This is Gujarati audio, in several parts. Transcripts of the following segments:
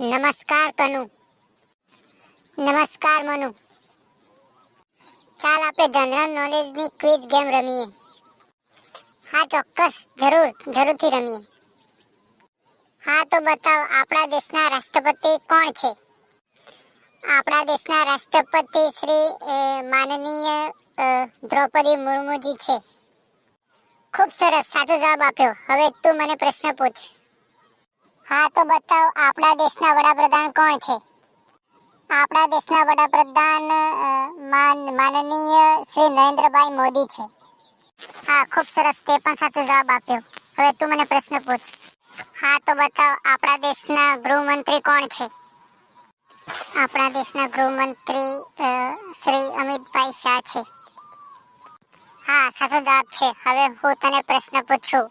નમસ્કાર કનુ. નમસ્કાર મનુ. ચાલ આપણે જનરલ નોલેજની ક્વિઝ ગેમ રમીએ. હા, ચોક્કસ. જરૂર. જરૂરથી રમીએ. હા, તો બતાવ, આપણા દેશના રાષ્ટ્રપતિ કોણ છે? આપણા દેશના રાષ્ટ્રપતિ શ્રી માનનીય દ્રૌપદી મુર્મુજી છે. ખૂબ સરસ. સાચો જવાબ આપ્યો. હવે તું મને પ્રશ્ન પૂછ. હા, તો બતાવ, આપણા દેશના વડાપ્રધાન કોણ છે? આપણા દેશના વડાપ્રધાન માનનીય શ્રી નરેન્દ્રભાઈ મોદી છે. હા, ખૂબ સરસ, તે પણ સાચો જવાબ આપ્યો. હવે તું મને પ્રશ્ન પૂછ. હા, તો બતાવ, આપણા દેશના ગૃહમંત્રી કોણ છે? આપણા દેશના ગૃહમંત્રી શ્રી અમિતભાઈ શાહ છે. હા, સાચો જવાબ છે. હવે હું તને પ્રશ્ન પૂછું.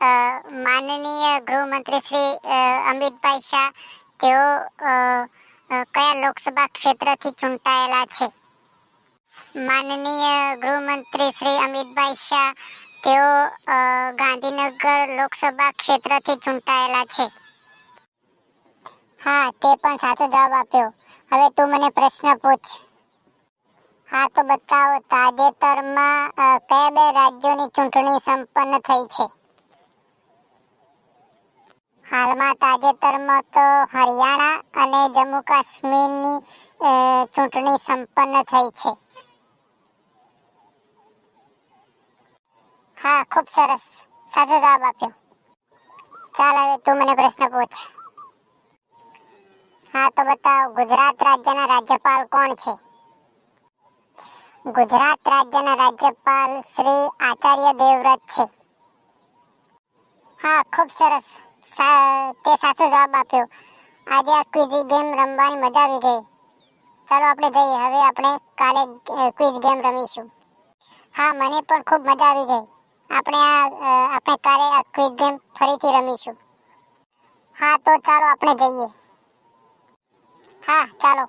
માનનીય ગૃહમંત્રી શ્રી અમિતભાઈ શાહ, તેઓ કયા લોકસભા ક્ષેત્રથી ચૂંટાયેલા છે? માનનીય ગૃહમંત્રી શ્રી અમિતભાઈ શાહ, તેઓ ગાંધીનગર લોકસભા ક્ષેત્રથી ચૂંટાયેલા છે. હા, તે પણ સાચો જવાબ આપ્યો. હવે તું મને પ્રશ્ન પૂછ. હા, તો બતાવો, તાજેતરમાં કયા બે રાજ્યોની ચૂંટણી સંપન્ન થઈ છે? હાલમાં તાજેતરમાં તો હરિયાણા અને જમ્મુ કાશ્મીરની ચૂંટણી સંપન્ન થઈ છે. હા, ખૂબ સરસ. સાચો જવાબ આપ્યો. ચાલ હવે તું મને પ્રશ્ન પૂછ. હા, તો બતાવ, ગુજરાત રાજ્યના રાજ્યપાલ કોણ છે? ગુજરાત રાજ્યના રાજ્યપાલ શ્રી આચાર્ય દેવવ્રત છે. હા, ખૂબ સરસ. તે સાચો જવાબ આપ્યો. આજે આ ક્વિઝ ગેમ રમવાની મજા આવી ગઈ. ચાલો આપણે જઈએ. હવે આપણે કાલે ક્વિઝ ગેમ રમીશું. હા, મને પણ ખૂબ મજા આવી ગઈ. આપણે આ આપણે કાલે આ ક્વિઝ ગેમ ફરીથી રમીશું. હા, તો ચાલો આપણે જઈએ. હા, ચાલો.